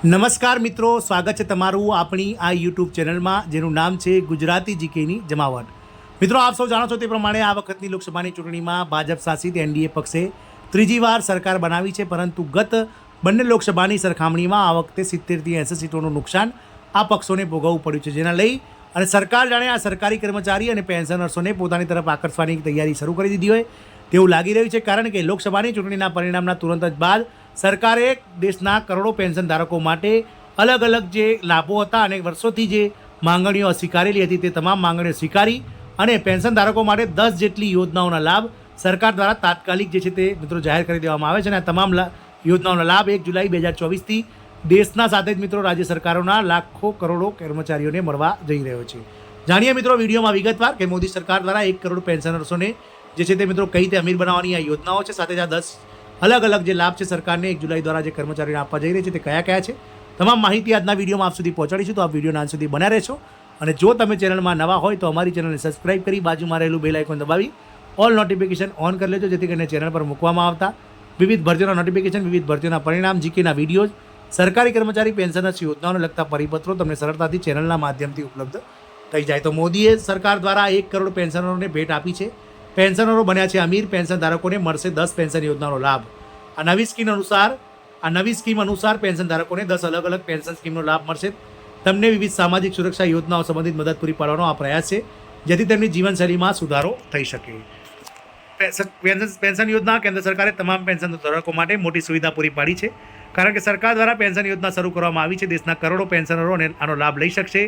નમસ્કાર મિત્રો, સ્વાગત છે તમારું આપણી આ યુટ્યુબ ચેનલમાં, જેનું નામ છે ગુજરાતી જીકેની જમાવટ. મિત્રો, આપ સૌ જાણો છો તે પ્રમાણે આ વખતની લોકસભાની ચૂંટણીમાં ભાજપ શાસિત એનડીએ પક્ષે ત્રીજી વાર સરકાર બનાવી છે, પરંતુ ગત બંને લોકસભાની સરખામણીમાં આ વખતે સિત્તેરથી એંસી સીટોનું નુકસાન આ પક્ષોને ભોગવવું પડ્યું છે. જેના લઈ અને સરકાર જાણે આ સરકારી કર્મચારી અને પેન્શનર્સોને પોતાની તરફ આકર્ષવાની તૈયારી શરૂ કરી દીધી હોય તેવું લાગી રહ્યું છે, કારણ કે લોકસભાની ચૂંટણીના પરિણામના તુરંત જ બાદ સરકારે દેશના કરોડો પેન્શન ધારકો માટે અલગ અલગ જે લાભો હતા અને વર્ષોથી જે માંગણીઓ સ્વીકારેલી હતી તે તમામ માંગણીઓ સ્વીકારી અને પેન્શન ધારકો માટે દસ જેટલી યોજનાઓના લાભ સરકાર દ્વારા તાત્કાલિક જે છે તે મિત્રો જાહેર કરી દેવામાં આવે છે અને આ તમામ યોજનાઓના લાભ એક જુલાઈ બે હજાર ચોવીસથી દેશના સાથે જ મિત્રો રાજ્ય સરકારોના લાખો કરોડો કર્મચારીઓને મળવા જઈ રહ્યો છે. જાણીએ મિત્રો વિડીયોમાં વિગતવાર કે મોદી સરકાર દ્વારા એક કરોડ પેન્શનર્સોને જે છે તે મિત્રો કઈ રીતે અમીર બનાવવાની આ યોજનાઓ છે, સાથે જ આ દસ અલગ અલગ જે લાભ છે સરકારને, એક જુલાઈ દ્વારા જે કર્મચારીઓને આપવા જઈ રહી છે, તે કયા કયા છે? તમામ માહિતી આજના વિડીયોમાં આપ સુધી પહોંચાડીશું, તો આ વિડીયોના અંત સુધી બન્યા રહેશો. અને જો તમે ચેનલમાં નવા હોય, તો અમારી ચેનલને સબસ્ક્રાઇબ કરી બાજુમાં રહેલું બેલ આઇકોન દબાવી, ઓલ નોટિફિકેશન ઓન કરી લેજો, જેથી કરીને ચેનલ પર મૂકવામાં આવતા વિવિધ ભરતીઓના નોટિફિકેશન, વિવિધ ભરતીઓના પરિણામ, જીકેના વિડીયોઝ, સરકારી કર્મચારી પેન્શનર્સ યોજનાઓને લગતા પરિપત્રો તમને સરળતાથી ચેનલના માધ્યમથી ઉપલબ્ધ થઈ જાય. તો મોદીએ સરકાર દ્વારા એક કરોડ પેન્શનરોને ભેટ આપી છે. પેન્શનરો બન્યા છે અમીર પેન્શન ધારકોને મળશે દસ પેન્શન યોજનાનો લાભ. આ નવી સ્કીમ અનુસાર, આ નવી સ્કીમ અનુસાર પેન્શન ધારકોને દસ અલગ અલગ પેન્શન સ્કીમનો લાભ મળશે. તમને વિવિધ સામાજિક સુરક્ષા યોજનાઓ સંબંધિત મદદ પૂરી પાડવાનો આ પ્રયાસ છે, જેથી તેમની જીવનશૈલીમાં સુધારો થઈ શકે. પેન્શન પેન્શન યોજના કેન્દ્ર સરકારે તમામ પેન્શન ધારકો માટે મોટી સુવિધા પૂરી પાડી છે, કારણ કે સરકાર દ્વારા પેન્શન યોજના શરૂ કરવામાં આવી છે, દેશના કરોડો પેન્શનરો આનો લાભ લઈ શકશે.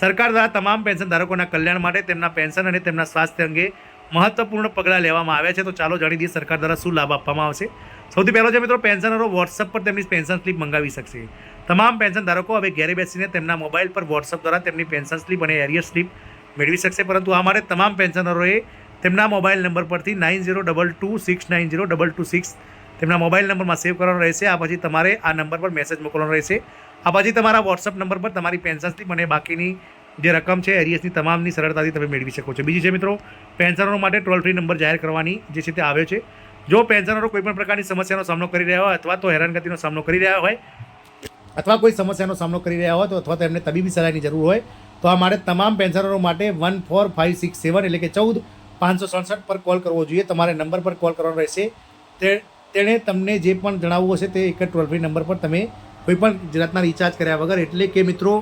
સરકાર દ્વારા તમામ પેન્શન ધારકોના કલ્યાણ માટે તેમના પેન્શન અને તેમના સ્વાસ્થ્ય અંગે મહત્વપૂર્ણ પગલાં લેવામાં આવ્યા છે. તો ચાલો જાણી દઈએ સરકાર દ્વારા શું લાભ આપવામાં આવશે. સૌથી પહેલો છે મિત્રો, પેન્શનરો વોટ્સઅપ પર તેમની પેન્શન સ્લીપ મંગાવી શકશે. તમામ પેન્શન ધારકો હવે ઘેરે બેસીને તેમના મોબાઈલ પર વોટ્સઅપ દ્વારા તેમની પેન્શન સ્લીપ અને એરિયર સ્લીપ મેળવી શકશે. પરંતુ આ માટે તમામ પેન્શનરોએ તેમના મોબાઈલ નંબર પરથી nine zero double two six nine zero double two six તેમના મોબાઈલ નંબરમાં સેવ કરવાનો રહેશે. આ પછી તમારે આ નંબર પર મેસેજ મોકલવાનો રહેશે. આ પછી તમારા વોટ્સઅપ નંબર પર તમારી પેન્શન સ્લીપ અને બાકીની જે રકમ છે, એરિયસની તમામની સરળતાથી તમે મેળવી શકો છો. બીજી છે મિત્રો, પેન્શનરો માટે ટોલ ફ્રી નંબર જાહેર કરવાની જે છે તે આવ્યો છે. જો પેન્શનરો કોઈપણ પ્રકારની સમસ્યાનો સામનો કરી રહ્યા હોય અથવા તો હેરાનગતિનો સામનો કરી રહ્યા હોય અથવા કોઈ સમસ્યાનો સામનો કરી રહ્યા હોય તો અથવા તો એમને તબીબી સલાહની જરૂર હોય તો આ માટે તમામ પેન્શનરો માટે one four five six seven એટલે કે ચૌદ પાંચસો સડસઠ પર કોલ કરવો જોઈએ. તમારે નંબર પર કોલ કરવાનો રહેશે. તે, તેણે તમને જે પણ જણાવવું હશે તે એક જ ટોલ ફ્રી નંબર પર તમે કોઈ પણ જાતના રિચાર્જ કર્યા વગર એટલે કે મિત્રો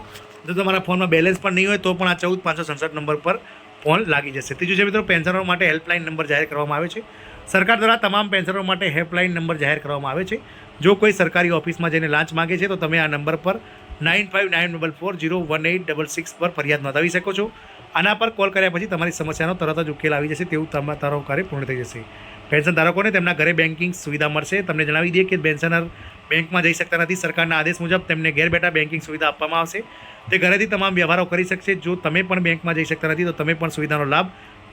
જો તમારા ફોનમાં બેલેન્સ પણ નહીં હોય તો પણ આ ચૌદ, પાંચસો, સડસઠ નંબર પર ફોન લાગી જશે. ત્રીજું છે મિત્રો પેન્શનરો માટે હેલ્પલાઇન નંબર જાહેર કરવામાં આવે છે. સરકાર દ્વારા તમામ પેન્શનરો માટે હેલ્પલાઇન નંબર જાહેર કરવામાં આવે છે. જો કોઈ સરકારી ઓફિસમાં જઈને લાંચ માગે છે, તો તમે આ નંબર પર nine five nine double four zero one eight double six પર ફરિયાદ નોંધાવી શકો છો. આના પર કોલ કર્યા પછી તમારી સમસ્યાનો તરત જ ઉકેલ આવી જશે તેવું તમારા કાર્ય પૂર્ણ થઈ જશે. પેન્શન ધારકોને તેમના ઘરે બેન્કિંગ સુવિધા મળશે. તમને જણાવી દઈએ કે પેન્શનર બેંકમાં જઈ શકતા નથી. સરકારના આદેશ મુજબ તેમને ઘેર બેઠા બેન્કિંગ સુવિધા આપવામાં આવશે. તે ઘરેથી તમામ વ્યવહારો કરી શકશે. જો તમે પણ બેંકમાં જઈ શકતા નથી, તો તમે પણ સુવિધાનો લાભ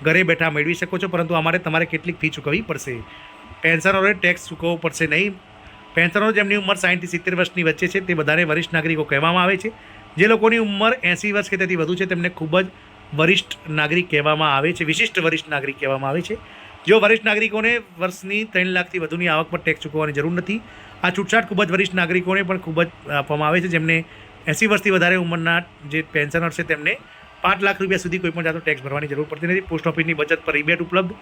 ઘરે બેઠા મેળવી શકો છો. પરંતુ અમારે તમારે કેટલીક ફી ચૂકવવી પડશે. પેન્શનરોએ ટેક્સ ચૂકવવો પડશે નહીં. પેન્શનરો જેમની ઉંમર સાઠથી સિત્તેર વર્ષની વચ્ચે છે, તે બધાને વરિષ્ઠ નાગરિકો કહેવામાં આવે છે. જે લોકોની ઉંમર એંસી વર્ષ કે તેથી વધુ છે, તેમને ખૂબ જ વરિષ્ઠ નાગરિક કહેવામાં આવે છે. વિશિષ્ટ વરિષ્ઠ નાગરિક કહેવામાં આવે છે. જો વરિષ્ઠ નાગરિકોને વર્ષની ત્રણ લાખથી વધુની આવક પર ટેક્સ ચૂકવવાની જરૂર નથી આ છૂટછાટ ખૂબ જ વરિષ્ઠ નાગરિકોને પણ ખૂબ જ આપવામાં આવે છે, જેમને એંસી વર્ષથી વધારે ઉંમરના જે પેન્શનર છે, તેમને પાંચ લાખ રૂપિયા સુધી કોઈ પણ જાતનો ટેક્સ ભરવાની જરૂર પડતી નથી. પોસ્ટ ઓફિસની બચત પર રિબેટ ઉપલબ્ધ.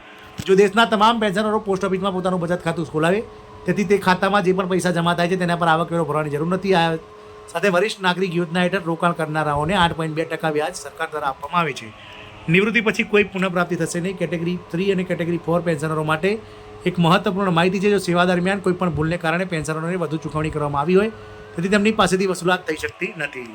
જો દેશના તમામ પેન્શનરો પોસ્ટ ઓફિસમાં પોતાનું બચત ખાતું ખોલાવે, તેથી તે ખાતામાં જે પણ પૈસા જમા થાય છે, તેના પર આવકવેરો ભરવાની જરૂર નથી. આ સાથે વરિષ્ઠ નાગરિક યોજના હેઠળ રોકાણ કરનારાઓને આઠ પોઈન્ટ બે ટકા વ્યાજ સરકાર દ્વારા આપવામાં આવે છે. નિવૃત્તિ પછી કોઈ પુનઃપ્રાપ્તિ થશે નહીં. કેટેગરી થ્રી અને કેટેગરી ફોર પેન્શનરો માટે એક મહત્વપૂર્ણ માહિતી છે, જો સેવા દરમિયાન કોઈ પણ ભૂલને કારણે પેન્શનરોને વધુ ચૂકવણી કરવામાં આવી હોય, તેથી તેમની પાસેથી વસૂલાત થઈ શકતી નથી.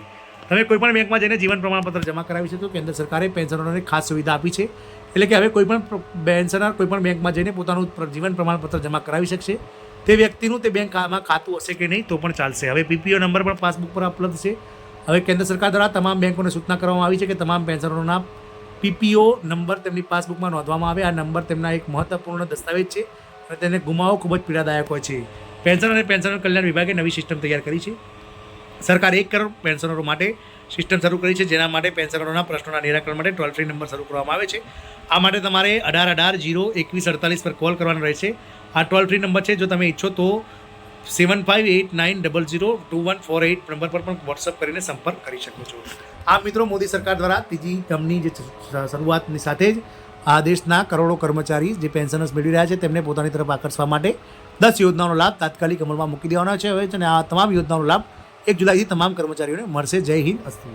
તમે કોઈપણ બેંકમાં જઈને જીવન પ્રમાણપત્ર જમા કરાવી શકો, કેન્દ્ર સરકારે પેન્શનરોને ખાસ સુવિધા આપી છે, એટલે કે હવે કોઈ પણ પેન્શનર કોઈપણ બેંકમાં જઈને પોતાનું જીવન પ્રમાણપત્ર જમા કરાવી શકશે. તે વ્યક્તિનું તે બેંકમાં ખાતું હશે કે નહીં, તો પણ ચાલશે. હવે પીપીઓ નંબર પણ પાસબુક પર ઉપલબ્ધ છે. હવે કેન્દ્ર સરકાર દ્વારા તમામ બેંકોને સૂચના કરવામાં આવી છે કે તમામ પેન્શનરોના પીપીઓ નંબર તેમની પાસબુકમાં નોંધવામાં આવે. આ નંબર તેમના એક મહત્વપૂર્ણ દસ્તાવેજ છે અને તેને ગુમાવવો ખૂબ જ પીડાદાયક હોય છે. પેન્શન અને પેન્શનર કલ્યાણ વિભાગે નવી સિસ્ટમ તૈયાર કરી છે. સરકાર એક કરોડ પેન્શનરો માટે સિસ્ટમ શરૂ કરી છે, જેના માટે પેન્શનરોના પ્રશ્નોના નિરાકરણ માટે ટોલ ફ્રી નંબર શરૂ કરવામાં આવે છે. આ માટે તમારે અઢાર અઢાર જીરો એકવીસ અડતાલીસ પર કોલ કરવાનો રહેશે. આ ટોલ ફ્રી નંબર છે, જો તમે ઈચ્છો તો seven five eight nine double zero two one four eight number પર પણ વોટ્સઅપ કરીને સંપર્ક કરી શકો છો. આ મિત્રો મોદી સરકાર દ્વારા ત્રીજી ટર્મની જે શરૂઆતની સાથે જ આ દેશના કરોડો કર્મચારી જે પેન્શનર્સ મેળવી રહ્યા છે, તેમને પોતાની તરફ આકર્ષવા માટે દસ યોજનાઓનો લાભ તાત્કાલિક અમલમાં મૂકી દેવાનો છે હવે અને આ તમામ યોજનાઓનો લાભ એક જુલાઈથી તમામ કર્મચારીઓને મળશે. જય હિન્દ, અસ્તુ.